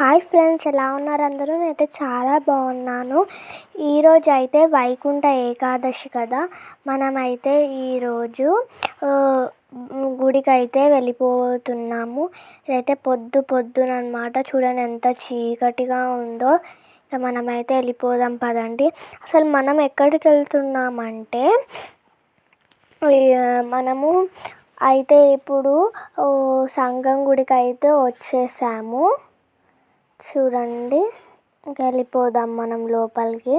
Hi friends ఎలా ఉన్నారు అందరూ? నేనైతే చాలా బాగున్నాను. ఈరోజు అయితే వైకుంఠ ఏకాదశి కదా. మనమైతే ఈరోజు గుడికి అయితే వెళ్ళిపోతున్నాము. ఇదైతే పొద్దు పొద్దున అనమాట చూడండి ఎంత చీకటిగా ఉందో. ఇక మనమైతే వెళ్ళిపోదాం పదండి. అసలు మనం ఎక్కడికి వెళ్తున్నామంటే మనము అయితే ఇప్పుడు సంగం గుడికి అయితే వచ్చేసాము. చూడండి. ఇంకా వెళ్ళిపోదాం మనం లోపలికి.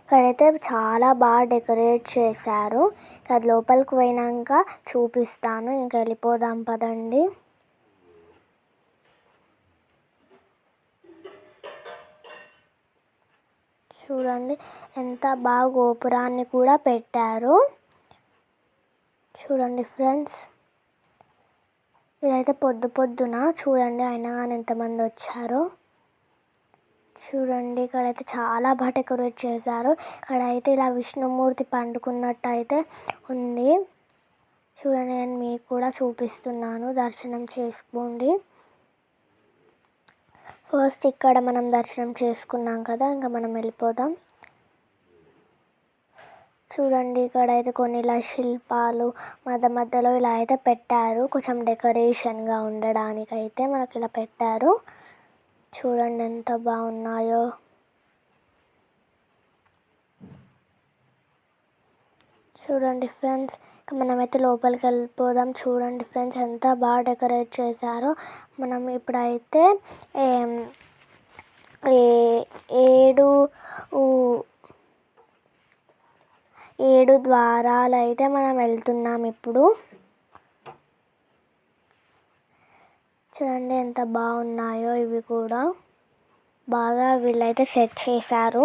ఇక్కడైతే చాలా బాగా డెకరేట్ చేశారు. అది లోపలికి పోయినాక చూపిస్తాను. ఇంకా వెళ్ళిపోదాం పదండి. చూడండి ఎంత బాగా గోపురాన్ని కూడా పెట్టారు. చూడండి ఫ్రెండ్స్. ఇదైతే పొద్దు పొద్దున చూడండి అయినా కానీ ఎంతమంది వచ్చారో. చూడండి ఇక్కడైతే చాలా బాగా డెకరేట్ చేశారు. ఇక్కడైతే ఇలా విష్ణుమూర్తి పండుకున్నట్టు అయితే ఉంది. చూడండి నేను మీకు కూడా చూపిస్తున్నాను. దర్శనం చేసుకోండి. ఫస్ట్ ఇక్కడ మనం దర్శనం చేసుకున్నాం కదా ఇంకా మనం వెళ్ళిపోదాం. చూడండి ఇక్కడ అయితే కొన్ని ఇలా శిల్పాలు మధ్య మధ్యలో ఇలా అయితే పెట్టారు. కొంచెం డెకరేషన్గా ఉండడానికి అయితే మనకి ఇలా పెట్టారు. చూడండి ఎంత బాగున్నాయో. చూడండి ఫ్రెండ్స్ మనమైతే లోపలికి వెళ్ళిపోదాం. చూడండి ఫ్రెండ్స్ ఎంత బాగా డెకరేట్ చేశారో. మనం ఇప్పుడైతే ఏ ద్వారాలు అయితే మనం వెళ్తున్నాం ఇప్పుడు. చూడండి ఎంత బాగున్నాయో ఇవి కూడా. బాగా వీళ్ళైతే సెట్ చేశారు.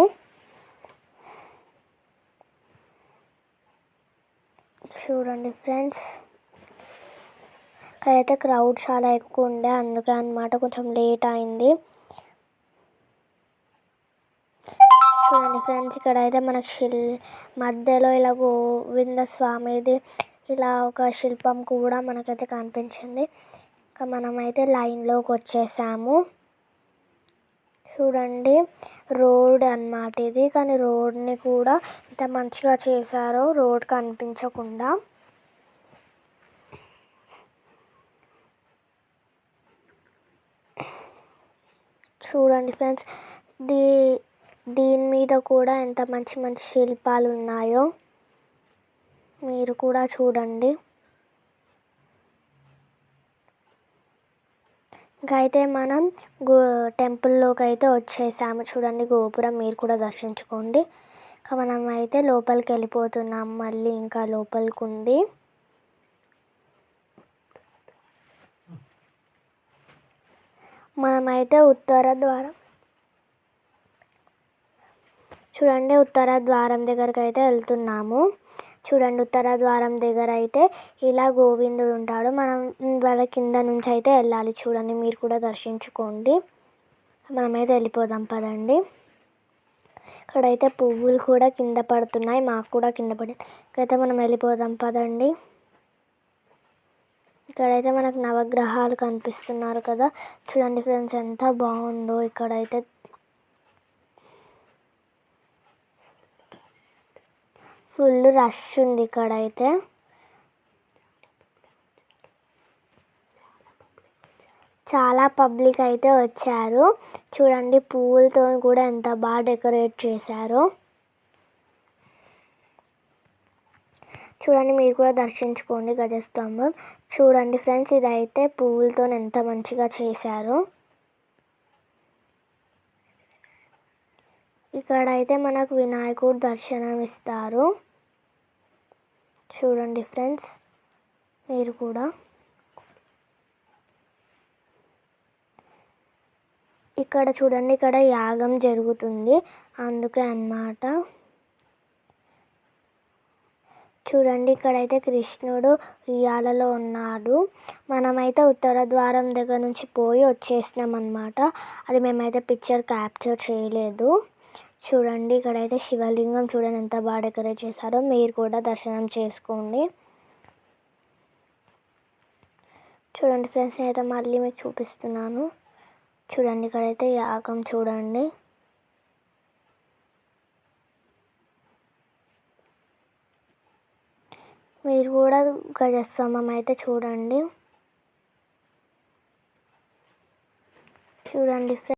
చూడండి ఫ్రెండ్స్. ఇక్కడైతే క్రౌడ్ చాలా ఎక్కువ ఉండే అందుకే అనమాట కొంచెం లేట్ అయింది. చూడండి ఫ్రెండ్స్. ఇక్కడ అయితే మనకి శిల్ మధ్యలో ఇలా గోవింద స్వామిది ఇలా ఒక శిల్పం కూడా మనకైతే కనిపించింది. ఇంకా మనమైతే లైన్లోకి వచ్చేసాము. చూడండి రోడ్ అన్నమాట ఇది. కానీ రోడ్ని కూడా ఇంత మంచిగా చేశారో రోడ్ కనిపించకుండా. చూడండి ఫ్రెండ్స్ ది దీని మీద కూడా ఎంత మంచి మంచి శిల్పాలు ఉన్నాయో మీరు కూడా చూడండి. ఇంకా అయితే మనం గో టెంపుల్లోకి అయితే వచ్చేసాము. చూడండి గోపురం మీరు కూడా దర్శించుకోండి. ఇంకా మనం అయితే లోపలికి వెళ్ళిపోతున్నాం మళ్ళీ ఇంకా లోపలికి ఉంది మనమైతే ఉత్తర ద్వారం చూడండి ఉత్తర ద్వారం దగ్గరకు అయితే వెళ్తున్నాము. చూడండి ఉత్తర ద్వారం దగ్గర అయితే ఇలా గోవిందుడు ఉంటాడు. మనం వాళ్ళ కింద నుంచి అయితే వెళ్ళాలి. చూడండి మీరు కూడా దర్శించుకోండి. మనమైతే వెళ్ళిపోదాం పదండి. ఇక్కడైతే పువ్వులు కూడా కింద పడుతున్నాయి. మాకు కూడా కింద పడింది ఇక్కడైతే మనం వెళ్ళిపోదాం పదండి. ఇక్కడైతే మనకు నవగ్రహాలు కనిపిస్తున్నారు కదా. చూడండి ఫ్రెండ్స్ ఎంత బాగుందో ఇక్కడైతే ఫుల్ రష్ ఉంది ఇక్కడ అయితే చాలా పబ్లిక్ అయితే వచ్చారు. చూడండి పువ్వులతో కూడా ఎంత బాగా డెకరేట్ చేశారు. చూడండి మీరు కూడా దర్శించుకోండి గజస్తంభం. చూడండి ఫ్రెండ్స్ ఇదైతే పువ్వులతో ఎంత మంచిగా చేశారో. ఇక్కడ అయితే మనకు వినాయకుడు దర్శనం ఇస్తారు చూడండి ఫ్రెండ్స్ మీరు కూడా. ఇక్కడ చూడండి ఇక్కడ యాగం జరుగుతుంది. అందుకే అన్నమాట. చూడండి ఇక్కడైతే కృష్ణుడు ఉయ్యాలలో ఉన్నాడు. మనమైతే ఉత్తర ద్వారం దగ్గర నుంచి పోయి వచ్చేసినాం అనమాట అది మేమైతే పిక్చర్ క్యాప్చర్ చేయలేదు. చూడండి ఇక్కడైతే శివలింగం చూడండి ఎంత బాగా డెకరేట్ చేశారో. మీరు కూడా దర్శనం చేసుకోండి. చూడండి ఫ్రెండ్స్ నేనైతే మళ్ళీ మీకు చూపిస్తున్నాను. చూడండి ఇక్కడైతే యాగం చూడండి. మీరు కూడా గజస్తంభం అయితే చూడండి. చూడండి ఫ్రెండ్స్.